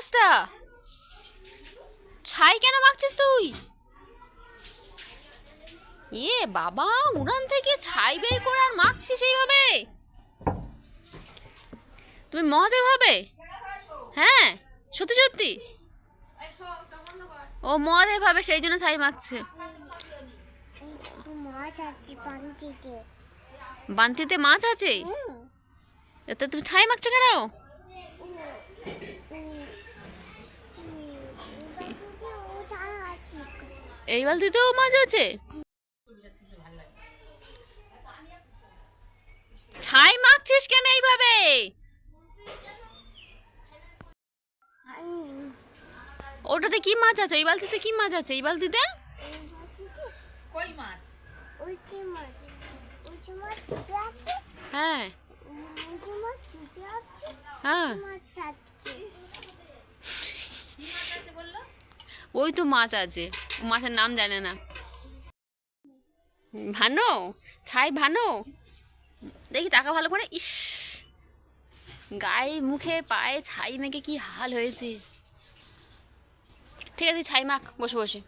অবস্থা? ছাই কেন মাখছিস তুই? এ বাবা উড়ান থেকে ছাই বের করে আর মাখছিস এইভাবে? তুমি মহাদেব হবে? হ্যাঁ সত্যি সত্যি? ও মহাদেব হবে সেই জন্য ছাই মাখছে। বান্তিতে মাছ আছে? তো তুমি ছাই মাখছো কেন? এই বালতিতেও মাছ আছে। ছাই মাখছিস কেন এইভাবে? ওটাতে কি মাছ আছে? এই বালতিতে কি মাছ আছে? এই বালতিতে? কই মাছ? ওইটি মাছ। মাছ ছুটে আছে? হ্যাঁ। মাছ আছে? হ্যাঁ। মাছ আছে কি মাছ আছে। বলল ওই তো মাছ আছে। মাছের নাম জানে না। ভানো, ছাই ভানো, দেখি টাকা ভালো করে। ইস, গায়ে, মুখে, পায়ে ছাই মেখে কি হাল হয়েছে। ঠিক আছে, ছাই মাখ, বসে বসে।